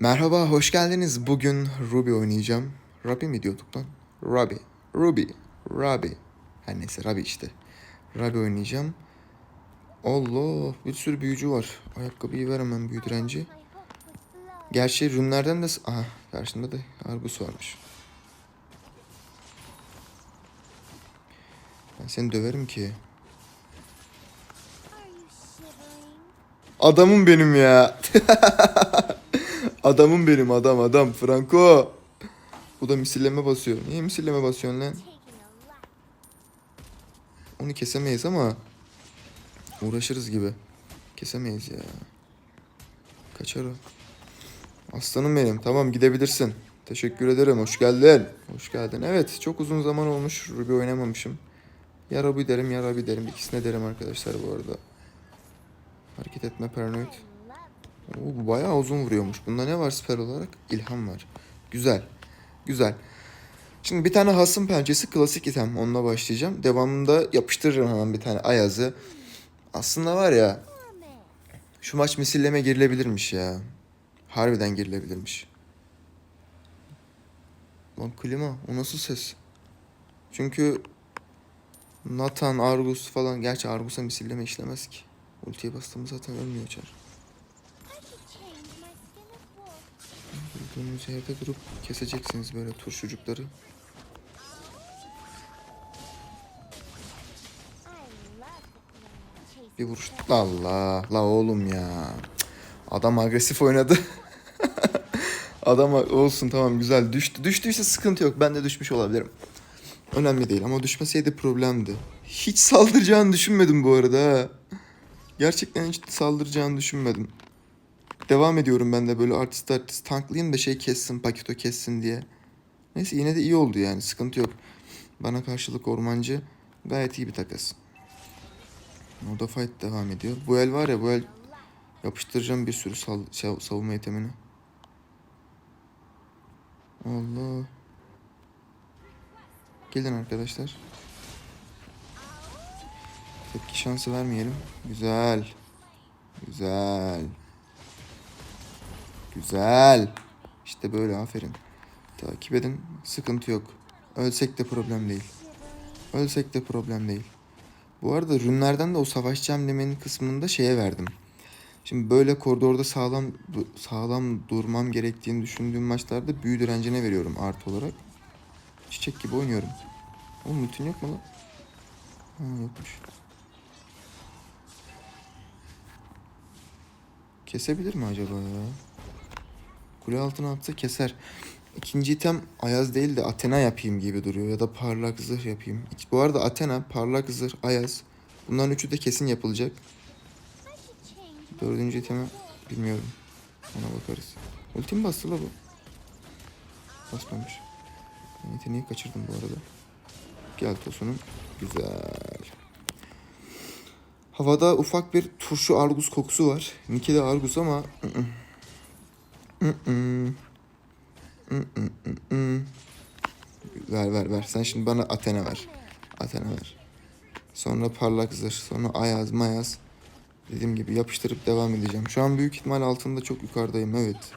Merhaba, hoş geldiniz. Bugün Ruby oynayacağım. Ruby mi diyorduk lan? Ruby. Ruby. Ruby. Her neyse Ruby işte. Ruby oynayacağım. Allah, bir sürü büyücü var. Ayakkabıyı ver hemen büyü direnci. Gerçi rünlerden de... Aha, karşımda da Argus varmış. Ben seni döverim ki. Adamım benim ya. Adamım benim adam adam Franco. Bu da misilleme basıyor. Niye misilleme basıyorsun lan? Onu kesemeyiz ama uğraşırız gibi. Kesemeyiz ya. Kaçar o. Aslanım benim. Tamam gidebilirsin. Teşekkür ederim. Hoş geldin. Hoş geldin. Evet çok uzun zaman olmuş Ruby oynamamışım. Ya Ruby derim ya Ruby derim. İkisine derim arkadaşlar bu arada. Hareket etme paranoid. Oo, bu bayağı uzun vuruyormuş. Bunda ne var siper olarak? İlham var. Güzel. Güzel. Şimdi bir tane hasım pençesi klasik item. Onunla başlayacağım. Devamında yapıştırırım hemen bir tane ayazı. Aslında var ya şu maç misilleme girilebilirmiş ya. Harbiden girilebilirmiş. Lan klima o nasıl ses? Çünkü Nathan, Argus falan. Gerçi Argus'a misilleme işlemez ki. Ultiye bastığımız zaten ölmüyor çar. Bulduğunuz yerde durup keseceksiniz böyle turşucukları. Bir vuruş. Allah. La oğlum ya. Adam agresif oynadı. Adam olsun tamam güzel düştü. Düştüyse sıkıntı yok. Ben de düşmüş olabilirim. Önemli değil ama düşmeseydi problemdi. Hiç saldıracağını düşünmedim bu arada. Gerçekten hiç saldıracağını düşünmedim. Devam ediyorum ben de böyle artist artist tanklayayım da şey kessin, pakito kessin diye. Neyse yine de iyi oldu yani sıkıntı yok. Bana karşılık ormancı gayet iyi bir takas. Orada fight devam ediyor. Bu el var ya bu el yapıştıracağım bir sürü sal, sav- savunma itemini. Allah. Gelin arkadaşlar. Tepki şansı vermeyelim. Güzel. Güzel. Güzel. İşte böyle aferin. Takip edin. Sıkıntı yok. Ölsek de problem değil. Ölsek de problem değil. Bu arada rünlerden de o savaşçı amblemenin kısmında şeye verdim. Şimdi böyle koridorda sağlam sağlam durmam gerektiğini düşündüğüm maçlarda büyü direncine veriyorum artı olarak. Çiçek gibi oynuyorum. Oğlum ultin yok mu lan? Ha yokmuş. Kesebilir mi acaba ya? Kule altına atsa keser. İkinci item Ayaz değil de Athena yapayım gibi duruyor. Ya da parlak zırh yapayım. Bu arada Athena, parlak zırh, Ayaz. Bunların üçü de kesin yapılacak. Dördüncü iteme bilmiyorum. Ona bakarız. Ultim bastı la bu. Basmamış. Ben yeteneği kaçırdım bu arada. Gel tosunum. Güzel. Havada ufak bir turşu argus kokusu var. Niki de argus ama... ı-ı. Mm-mm. Ver ver ver. Sen şimdi bana Athena ver. Athena ver. Sonra parlak zırh. Sonra ayaz mayaz. Dediğim gibi yapıştırıp devam edeceğim. Şu an büyük ihtimal altında çok yukarıdayım. Evet.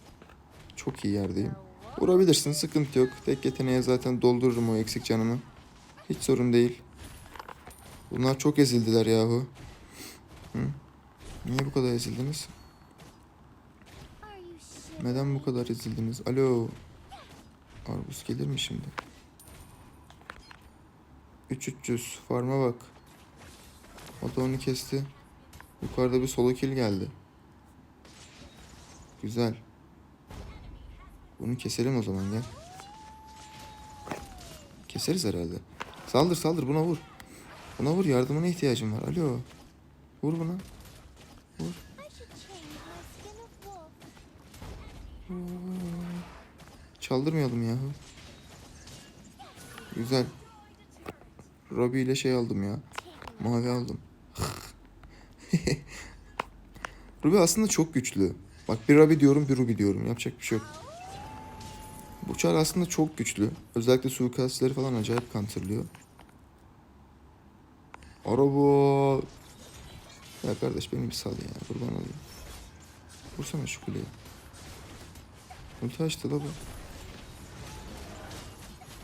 Çok iyi yerdeyim. Vurabilirsin. Sıkıntı yok. Tek yeteneğe zaten doldururum o eksik canımı. Hiç sorun değil. Bunlar çok ezildiler yahu. Hı? Niye bu kadar ezildiniz? Neden bu kadar ezildiniz? Alo. Argus gelir mi şimdi? 3300. Farma bak. O da onu kesti. Yukarıda bir solo kill geldi. Güzel. Bunu keselim o zaman gel. Keseriz herhalde. Saldır saldır buna vur. Buna vur yardımına ihtiyacım var. Alo. Vur buna. Vur. Çaldırmayalım yahu. Güzel. Robbie ile şey aldım ya. Mavi aldım. Ruby aslında çok güçlü. Bak bir Ruby diyorum bir Ruby diyorum. Yapacak bir şey yok. Bu çar aslında çok güçlü. Özellikle suikastçileri falan acayip counterlıyor. Araba. Ya kardeş beni bir sal ya. Kurban olayım. Vursana şu kuleyi. Ulti açtı da bu.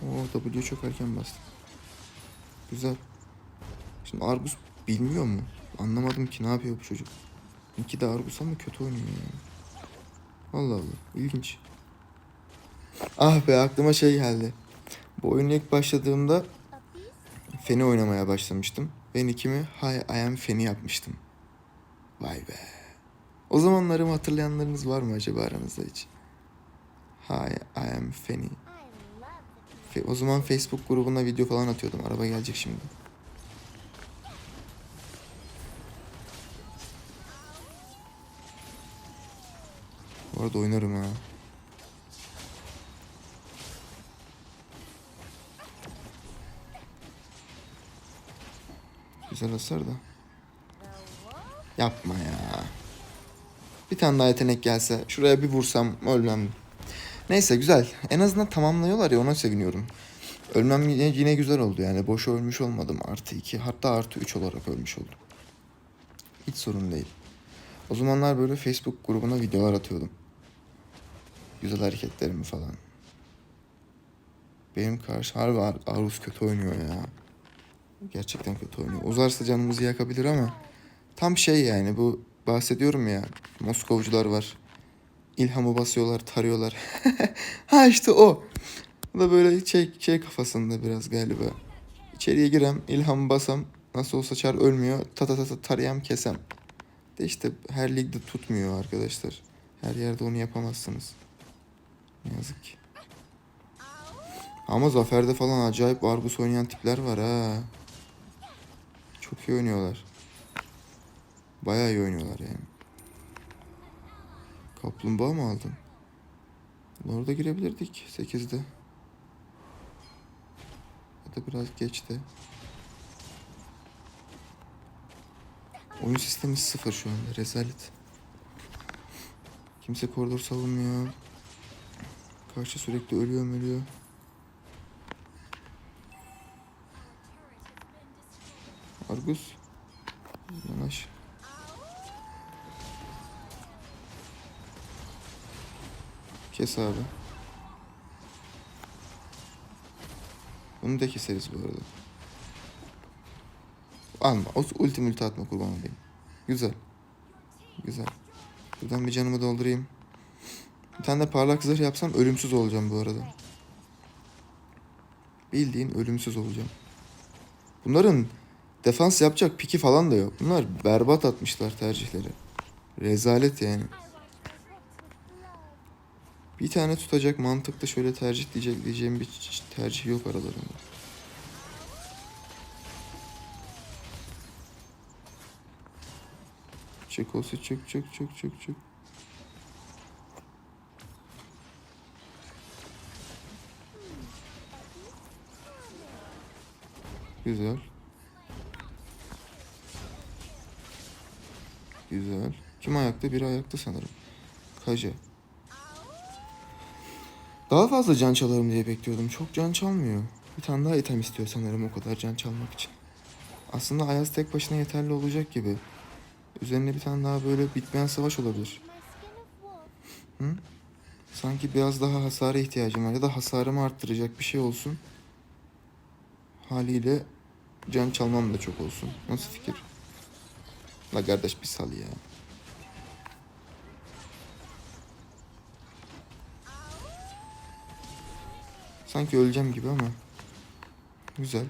Oo W çok erken bastı. Güzel. Şimdi Argus bilmiyor mu? Anlamadım ki ne yapıyor bu çocuk. İki de Argus ama kötü oynuyor yani. Allah Allah ilginç. Ah be aklıma şey geldi. Bu oyuna ilk başladığımda Feni oynamaya başlamıştım. Ben ikimi Hi I am Feni yapmıştım. Vay be. O zamanlarımı hatırlayanlarınız var mı acaba aranızda hiç? Hi I am Feni. Fe- O zaman Facebook grubuna video falan atıyordum. Araba gelecek şimdi. Bu arada oynarım ha. Güzel hasar da. Yapma ya. Bir tane daha yetenek gelse şuraya bir vursam ölmem. Neyse güzel. En azından tamamlıyorlar ya ona seviniyorum. Ölmem yine, yine güzel oldu yani. Boş ölmüş olmadım. Artı 2 hatta artı 3 olarak ölmüş oldum. Hiç sorun değil. O zamanlar böyle Facebook grubuna videolar atıyordum. Güzel hareketlerimi falan. Benim karşı harbi Ar- Arus kötü oynuyor ya. Gerçekten kötü oynuyor. Uzarsa canımızı yakabilir ama tam şey yani bu bahsediyorum ya. Moskovcular var. İlhamı basıyorlar, tarıyorlar. ha işte o. Bu da böyle şey, şey kafasında biraz galiba. İçeriye girem, ilhamı basam, nasıl olsa çar ölmüyor, ta ta ta ta tarayam kesem. De işte her ligde tutmuyor arkadaşlar. Her yerde onu yapamazsınız. Ne yazık ki. Ama Zafer'de falan acayip Argus oynayan tipler var ha. Çok iyi oynuyorlar. Bayağı iyi oynuyorlar yani. Kaplumbağa mı aldın? Orada girebilirdik 8'de. Ya da biraz geçti. Oyun sistemi sıfır şu anda. Rezalet. Kimse koridor savunmuyor. Karşı sürekli ölüyor ölüyor. Argus. Yanaş. Kes abi. Bunu da keseriz bu arada. Alma. O ulti multi atma kurban olayım. Güzel. Güzel. Buradan bir canımı doldurayım. Bir tane de parlak zırh yapsam ölümsüz olacağım bu arada. Bildiğin ölümsüz olacağım. Bunların defans yapacak piki falan da yok. Bunlar berbat atmışlar tercihleri. Rezalet yani. Bir tane tutacak mantıklı şöyle tercih diyecek diyeceğim bir tercih yok aralarında. Çek olsa çök çök çök çök çök. Güzel. Güzel. Kim ayakta? Biri ayakta sanırım. Kaja. Daha fazla can çalarım diye bekliyordum. Çok can çalmıyor. Bir tane daha item istiyor sanırım o kadar can çalmak için. Aslında Ayaz tek başına yeterli olacak gibi. Üzerine bir tane daha böyle bitmeyen savaş olabilir. Hı? Sanki biraz daha hasara ihtiyacım var ya da hasarımı arttıracak bir şey olsun. Haliyle can çalmam da çok olsun. Nasıl fikir? La kardeş bir sal ya. Sanki öleceğim gibi ama. Güzel.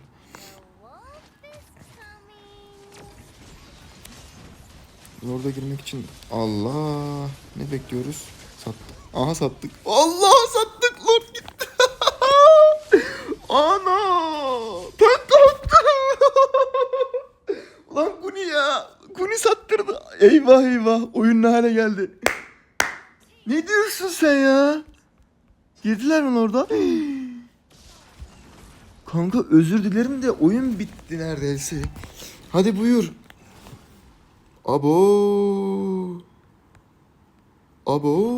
Lord'a girmek için Allah ne bekliyoruz? Sattık. Aha sattık. Allah sattık Lord gitti. Ana! Tek attı. Ulan Guni ya. Guni sattırdı. Eyvah eyvah. Oyun ne hale geldi. Ne diyorsun sen ya? Girdiler mi orada? Kanka özür dilerim de oyun bitti neredeyse. Hadi buyur. Abo. Abo.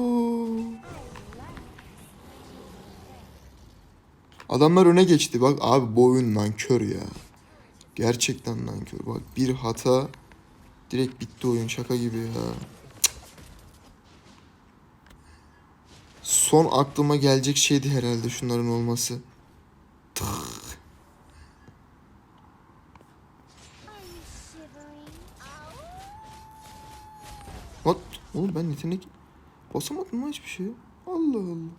Adamlar öne geçti. Bak abi bu oyun nankör ya. Gerçekten nankör. Bak bir hata direkt bitti oyun şaka gibi ya. Son aklıma gelecek şeydi herhalde şunların olması. What? Oğlum ben yetenek basamadım mı hiçbir şey? Allah Allah.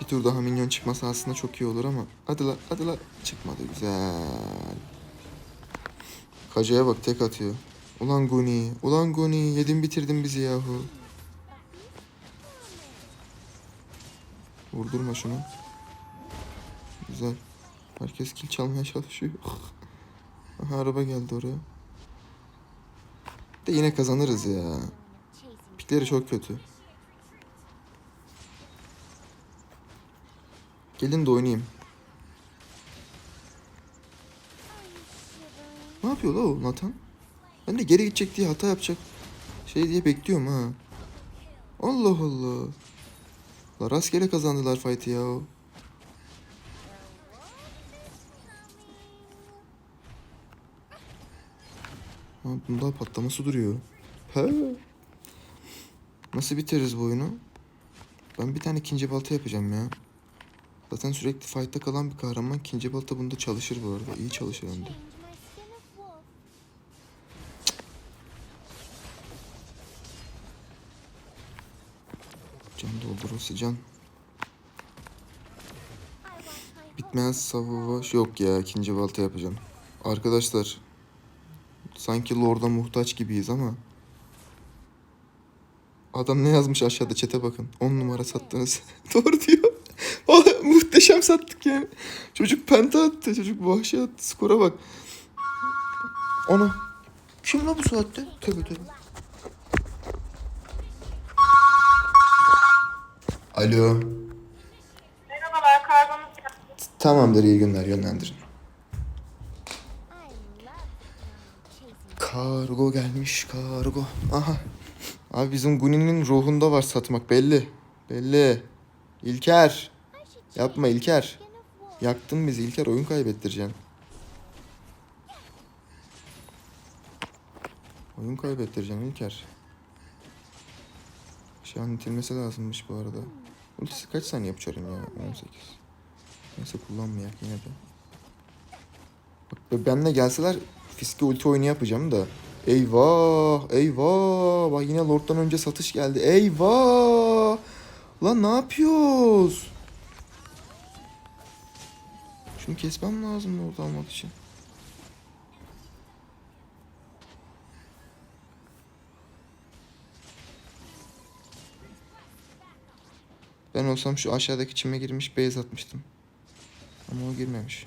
Bir tur daha minyon çıkması aslında çok iyi olur ama. Hadi la hadi la. Çıkmadı güzel. Kacaya bak tek atıyor. Ulan Guni. Ulan Guni. Yedin bitirdin bizi yahu. Vurdurma şunu. Güzel. Herkes kill çalmaya çalışıyor. Aha araba geldi oraya. De yine kazanırız ya. Pikleri çok kötü. Gelin de oynayayım. Ne yapıyor la o Nathan? Ben de geri gidecek diye hata yapacak. Şey diye bekliyorum ha. Allah Allah. La rastgele kazandılar fight'ı ya. Ha, bunda patlaması duruyor. He. Nasıl bitiririz bu oyunu? Ben bir tane ikinci balta yapacağım ya. Zaten sürekli fight'ta kalan bir kahraman ikinci balta bunda çalışır bu arada. İyi çalışır hem de. Can doldurursa can. Bitmez savaş yok ya ikinci balta yapacağım. Arkadaşlar sanki Lord'a muhtaç gibiyiz ama Adam ne yazmış aşağıda çete bakın. 10 numara sattınız. Doğru diyor. Muhteşem sattık yani. Çocuk penta attı. Çocuk vahşi attı. Skora bak. Ana. Kim la bu saatte? Tövbe tövbe. Alo. Merhabalar, kargonuz. Tamamdır iyi günler yönlendirin. Kargo gelmiş kargo. Aha. Abi bizim Guni'nin ruhunda var satmak belli. Belli. İlker. Yapma İlker. Yaktın bizi İlker oyun kaybettireceksin. Oyun kaybettireceksin İlker. Şu an itilmesi lazımmış bu arada. Ultisi kaç saniye yapacağım ya? 18. Neyse kullanmayak yine de. Bak benle gelseler fiske ulti oyunu yapacağım da. Eyvah! Eyvah! Bak yine Lord'dan önce satış geldi. Eyvah! Lan ne yapıyoruz? Şunu kesmem lazım Lord almak için. Ben olsam şu aşağıdaki çime girmiş base atmıştım. Ama o girmemiş.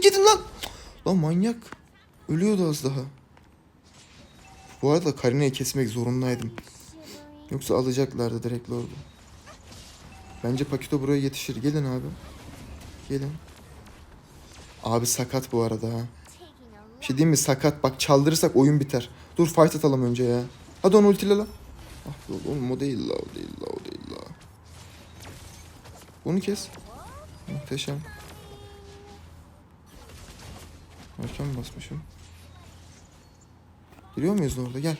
Tek yedin lan. Lan manyak. Ölüyordu az daha. Bu arada Karina'yı kesmek zorundaydım. Yoksa alacaklardı direkt Lord'u. Bence Pakito buraya yetişir. Gelin abi. Gelin. Abi sakat bu arada ha. Bir şey diyeyim mi sakat bak çaldırırsak oyun biter. Dur fight atalım önce ya. Hadi onu ultile la. Ah be oğlum o değil la o değil la o değil la. Bunu kes. Muhteşem. Erken basmışım. Giriyor muyuz orada gel.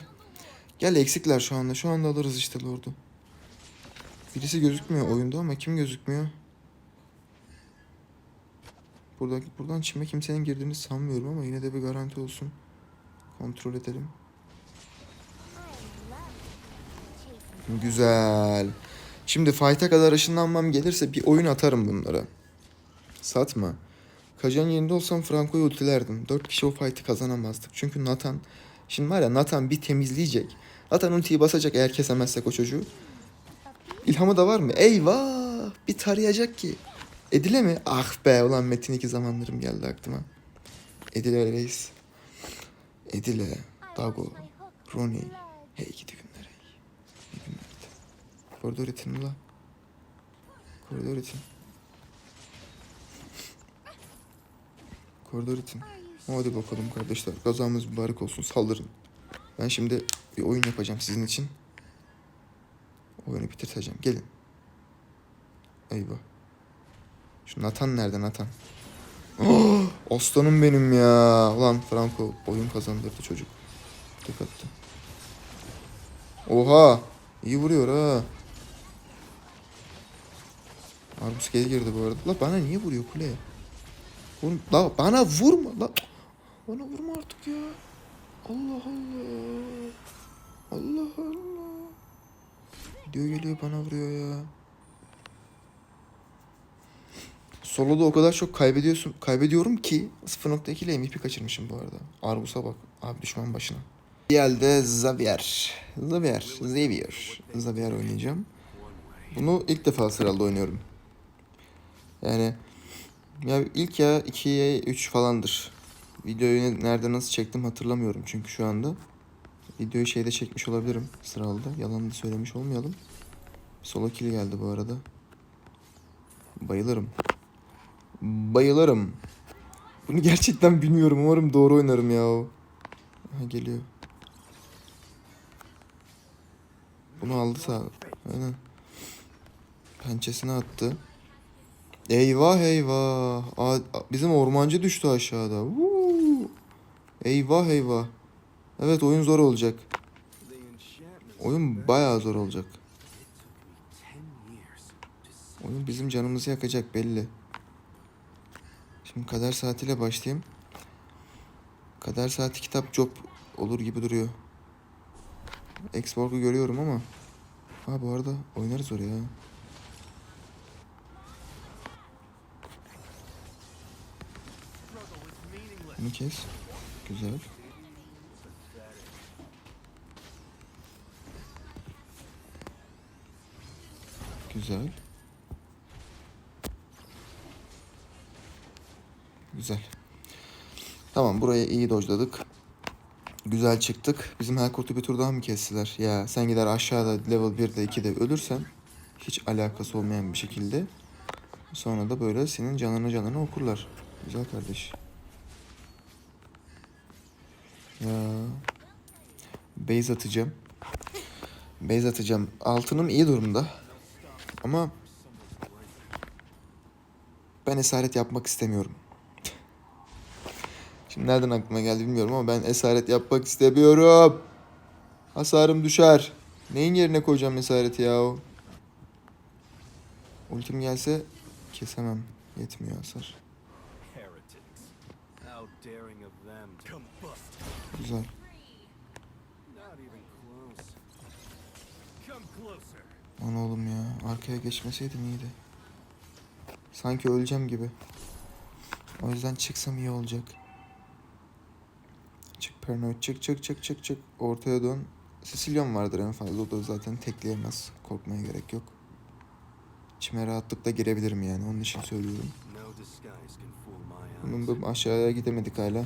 Gel eksikler şu anda. Şu anda alırız işte Lord'u. Birisi gözükmüyor oyunda ama kim gözükmüyor? Buradan, buradan çime kimsenin girdiğini sanmıyorum ama yine de bir garanti olsun. Kontrol edelim. Güzel. Şimdi fight'a kadar ışınlanmam gelirse bir oyun atarım bunlara. Satma. Kajan yerinde olsam Franco'yu ultilerdim. 4 kişi o fight'ı kazanamazdık. Çünkü Nathan... Şimdi var ya Nathan bir temizleyecek. Nathan ultiyi basacak eğer kesemezsek o çocuğu. İlhamı da var mı? Eyvah! Bir tarayacak ki. Edile mi? Ah be ulan Metin 2 zamanlarım geldi aklıma. Edile reis. Edile. Dago. Blood. Hey gidi günler hey. İyi günlerdi. Koridor itin mi la? Koridor itin. Koridor you Hadi bakalım kardeşler. Gazamız mübarek olsun. Saldırın. Ben şimdi bir oyun yapacağım sizin için. Oyunu bitirteceğim. Gelin. Eyvah. Şu Nathan nerede Nathan? Oh, aslanım benim ya. Ulan Franco oyun kazandırdı çocuk. Tek attı. Oha. İyi vuruyor ha. Arbus geri girdi bu arada. La bana niye vuruyor kule? Oğlum, la bana vurma la. Bana vurma artık ya. Allah Allah. Allah Allah. Video geliyor bana vuruyor ya. Solo'da o kadar çok kaybediyorsun, kaybediyorum ki 0.2 ile MVP kaçırmışım bu arada. Arbus'a bak. Abi düşman başına. Geldi Xavier. Xavier. Xavier. Xavier oynayacağım. Bunu ilk defa sıralı oynuyorum. Yani ya ilk ya 2'ye 3 falandır. Videoyu ne- nerede nasıl çektim hatırlamıyorum çünkü şu anda. Videoyu şeyde çekmiş olabilirim sıralıda. Yalan da söylemiş olmayalım. Solo kill geldi bu arada. Bayılırım. Bayılırım. Bunu gerçekten bilmiyorum. Umarım doğru oynarım ya. Ha, geliyor. Bunu aldı sağ. Aynen. Pençesine attı. Eyvah eyvah. Bizim ormancı düştü aşağıda. Eyvah eyvah. Evet oyun zor olacak. Oyun bayağı zor olacak. Oyun bizim canımızı yakacak belli. Şimdi kader saatiyle başlayayım. Kader saati kitap job olur gibi duruyor. Export'u görüyorum ama. Ha bu arada oynarız oraya. Ha. Bunu kes. Güzel. Güzel. Güzel. Tamam buraya iyi dojladık. Güzel çıktık. Bizim Helkurt'u bir tur daha mı kestiler? Ya sen gider aşağıda level 1'de 2'de ölürsen hiç alakası olmayan bir şekilde sonra da böyle senin canını canını okurlar. Güzel kardeş. Ya. Base atacağım. Base atacağım. Altınım iyi durumda. Ama ben esaret yapmak istemiyorum. Şimdi nereden aklıma geldi bilmiyorum ama ben esaret yapmak istemiyorum. Hasarım düşer. Neyin yerine koyacağım esareti ya? Ultim gelse kesemem. Yetmiyor hasar. Güzel. Lan oğlum ya. Arkaya geçmeseydim iyiydi. Sanki öleceğim gibi. O yüzden çıksam iyi olacak. Çık Pernoid çık çık çık çık çık. Ortaya dön. Sicilyon vardır en fazla. O da zaten tekleyemez. Korkmaya gerek yok. İçime rahatlıkla girebilirim yani. Onun için söylüyorum. Bunun bu aşağıya gidemedik hala.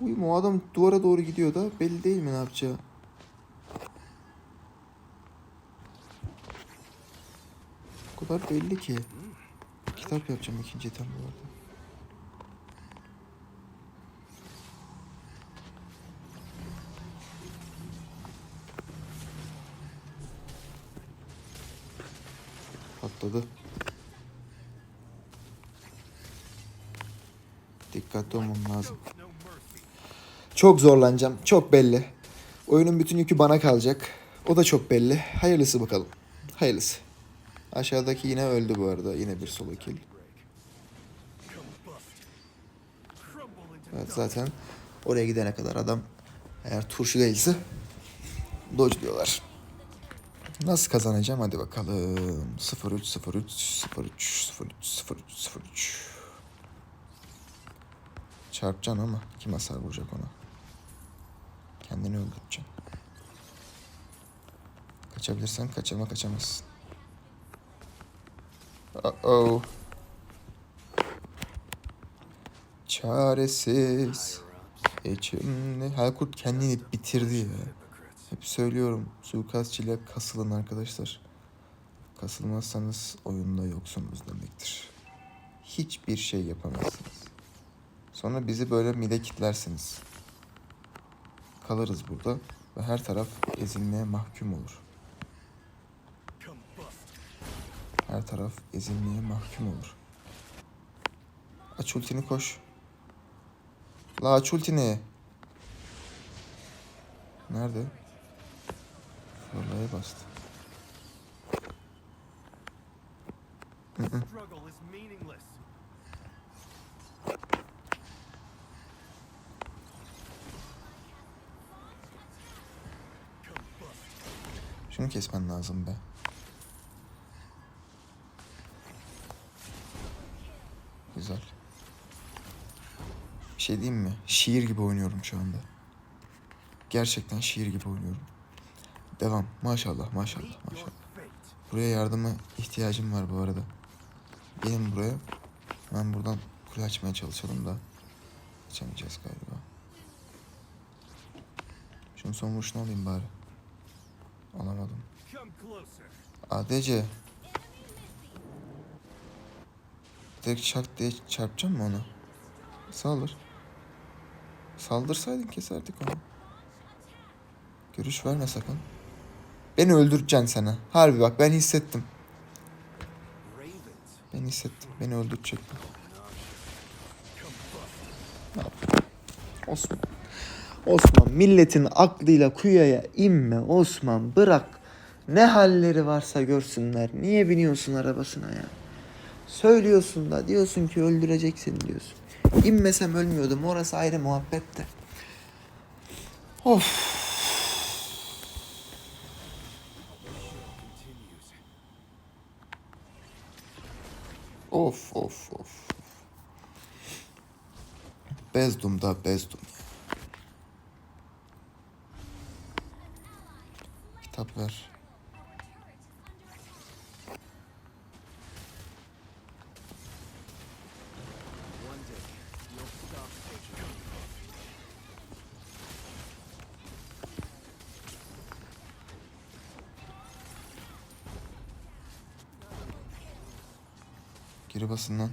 Uyuma o adam duvara doğru gidiyor da belli değil mi ne yapacağı. O kadar belli ki. Kitap yapacağım ikinci item bu arada. Patladı. Dikkatli olmam lazım. Çok zorlanacağım. Çok belli. Oyunun bütün yükü bana kalacak. O da çok belli. Hayırlısı bakalım. Hayırlısı. Aşağıdaki yine öldü bu arada. Yine bir solo kill. Evet zaten oraya gidene kadar adam eğer turşu değilse dodge diyorlar. Nasıl kazanacağım? Hadi bakalım. 03 03 03 03 03 03 Çarpacaksın ama kim hasar vuracak ona? Kendini öldüreceksin. Kaçabilirsen kaç ama kaçamazsın. Uh oh. çaresiz. İçimde Halkurt kendini bitirdi ya. Hep söylüyorum suikastçıyla kasılın arkadaşlar. Kasılmazsanız oyunda yoksunuz demektir. Hiçbir şey yapamazsınız. Sonra bizi böyle mide kitlersiniz. Kalırız burada ve her taraf ezilmeye mahkum olur. Her taraf ezilmeye mahkum olur. Aç ultini koş. La aç ultini. Nerede? Fırlaya bastı. Şunu kesmen lazım be. Güzel. Bir şey diyeyim mi? Şiir gibi oynuyorum şu anda. Gerçekten şiir gibi oynuyorum. Devam. Maşallah maşallah maşallah. Buraya yardıma ihtiyacım var bu arada. Gelin buraya. Ben buradan kule açmaya çalışalım da. Açamayacağız galiba. Şunun son vuruşunu alayım bari. Alamadım. ADC. Direkt çarp diye çarpacağım mı onu? Saldır. Saldırsaydın keserdik onu. Görüş verme sakın. Beni öldüreceksin sana. Harbi bak ben hissettim. Ben hissettim. Beni öldürecek. Combust. Osman. Osman milletin aklıyla kuyuya inme Osman bırak. Ne halleri varsa görsünler. Niye biniyorsun arabasına ya? Söylüyorsun da diyorsun ki öldüreceksin diyorsun. İnmesem ölmüyordum. Orası ayrı muhabbet de. Of. Of of of. Bezdum da bezdum. Tap ver. Geri basın lan.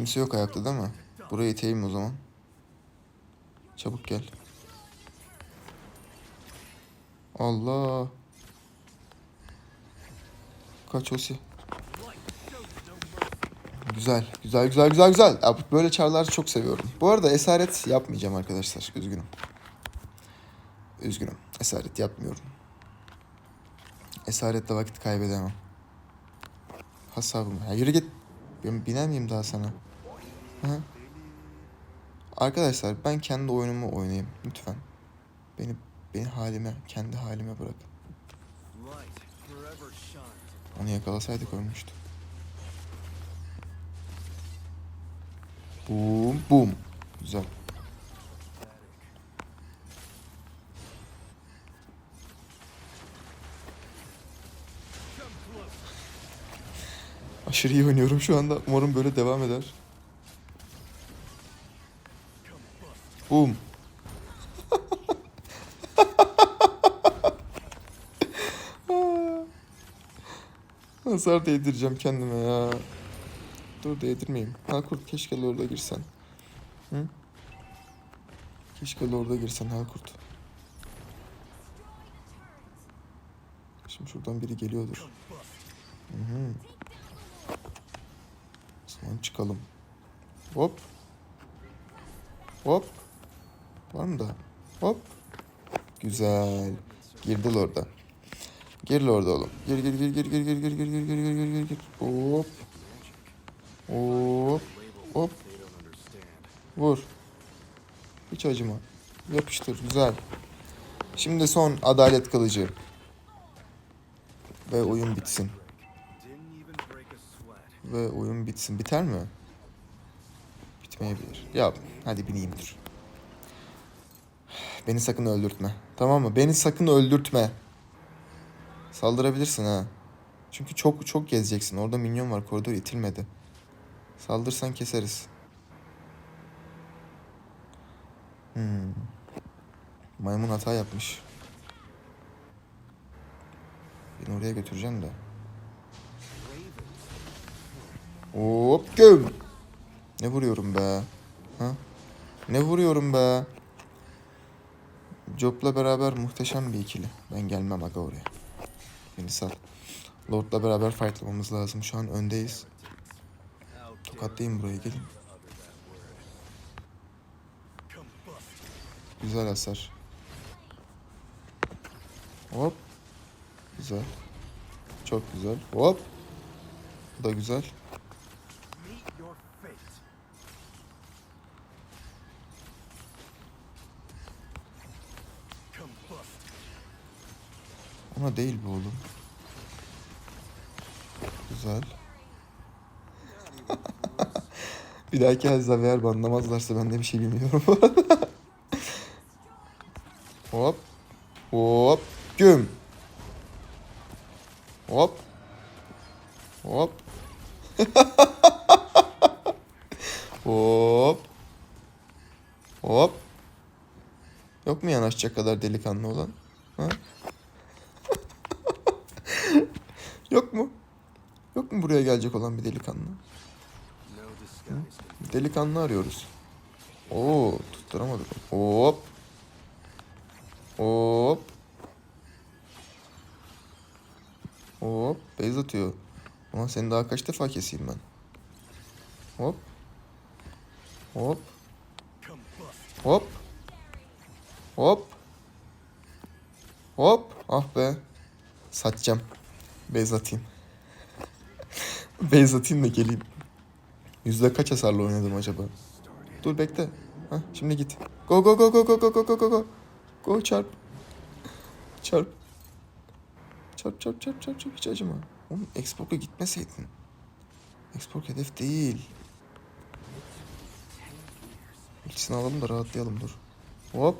Kimse yok ayakta değil mi? Buraya iteyim o zaman. Çabuk gel. Allah. Kaç osi. Güzel, güzel, güzel, güzel, güzel. Ya bu- böyle çarları çok seviyorum. Bu arada esaret yapmayacağım arkadaşlar. Üzgünüm. Üzgünüm. Esaret yapmıyorum. Esaretle vakit kaybedemem. Hasabım. Ya yürü git. Ben daha sana? Hı? Arkadaşlar ben kendi oyunumu oynayayım lütfen. Beni beni halime, kendi halime bırakın. Onu yakalasaydık ölmüştü. Boom boom. Güzel. Aşırı iyi oynuyorum şu anda. Umarım böyle devam eder. Boom. Hasar değdireceğim kendime ya. Dur değdirmeyeyim. Halkurt keşke orada girsen. Hı? Keşke orada girsen Halkurt. Şimdi şuradan biri geliyordur. Hı hı. O çıkalım. Hop. Hop. Mı daha? Hop. Güzel. Girdi orada. Gir orada oğlum. Gir gir gir gir gir gir gir gir gir gir gir gir gir gir. Hop. Hop. Hop. Vur. Hiç acıma. Yapıştır. Güzel. Şimdi son adalet kılıcı. Ve oyun bitsin. Ve oyun bitsin. Biter mi? Bitmeyebilir. Ya hadi bineyim dur. Beni sakın öldürtme. Tamam mı? Beni sakın öldürtme. Saldırabilirsin ha. Çünkü çok çok gezeceksin. Orada minyon var. Koridor itilmedi. Saldırsan keseriz. Hmm. Maymun hata yapmış. Beni oraya götüreceğim de. Hop göm. Ne vuruyorum be? Ha? Ne vuruyorum be? Job'la beraber muhteşem bir ikili. Ben gelmem aga oraya. Beni sal. Lord'la beraber fightlamamız lazım. Şu an öndeyiz. Tokatlayayım burayı gelin. Güzel hasar. Hop. Güzel. Çok güzel. Hop. Bu da güzel. Ama değil bu oğlum. Güzel. bir dahaki el Xavier banlamazlarsa ben de bir şey bilmiyorum. Hop. Hop. Güm. Hop. Hop. Hop. Hop. Yok mu yanaşacak kadar delikanlı olan? Ha? Yok mu? Yok mu buraya gelecek olan bir delikanlı? Bir delikanlı arıyoruz. Oo, tutturamadık. Hop. Hop. Hop. Beyz atıyor. Ulan seni daha kaç defa keseyim ben? Hop. Hop. Hop. Hop. Hop. Ah be. Satacağım. Beyz atayım. Beyz atayım da geleyim. Yüzde kaç hasarla oynadım acaba? Dur bekle. Hah, şimdi git. Go go go go go go go go go go. Go çarp. Çarp. Çarp çarp çarp çarp çarp hiç acıma. Oğlum Export'a gitmeseydin. Export hedef değil. İkisini alalım da rahatlayalım dur. Hop.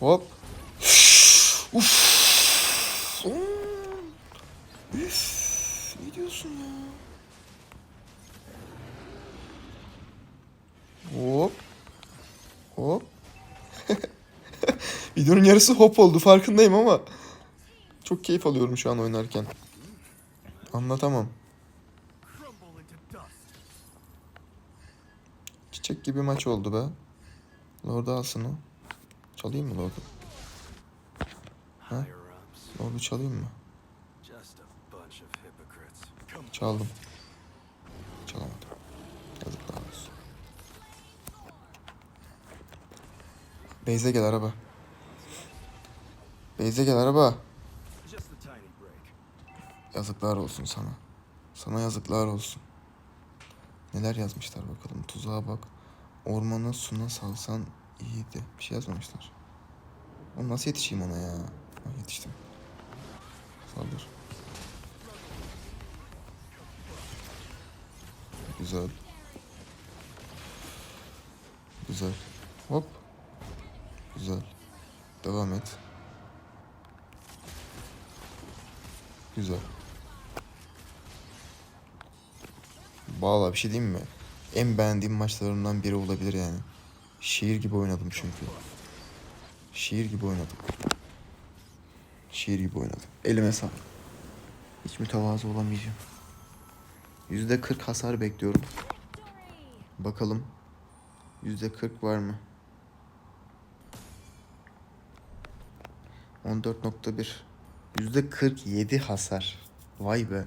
Hop. Uf. Üf. Ne diyorsun ya? Hop. Hop. Videonun yarısı hop oldu farkındayım ama çok keyif alıyorum şu an oynarken. Anlatamam. Çiçek gibi maç oldu be. Lord'u alsın o. Çalayım mı Lord'u? Ups. Lord'u çalayım mı? Çaldım. Çalamadım. Yazıklar olsun. Beyze gel araba. Beyze gel araba. Yazıklar olsun sana. Sana yazıklar olsun. Neler yazmışlar bakalım. Tuzağa bak. Ormana suna salsan iyiydi. Bir şey yazmamışlar. Oğlum nasıl yetişeyim ona ya? Ha, yetiştim. Saldır. Güzel. Güzel. Hop. Güzel. Devam et. Güzel. Valla bir şey diyeyim mi? En beğendiğim maçlarımdan biri olabilir yani. Şiir gibi oynadım çünkü. Şiir gibi oynadım. Şiir gibi oynadım. Elime sağlık. Hiç mütevazı olamayacağım. Yüzde 40 hasar bekliyorum. Bakalım. Yüzde 40 var mı? 14.1 Yüzde 47 hasar. Vay be.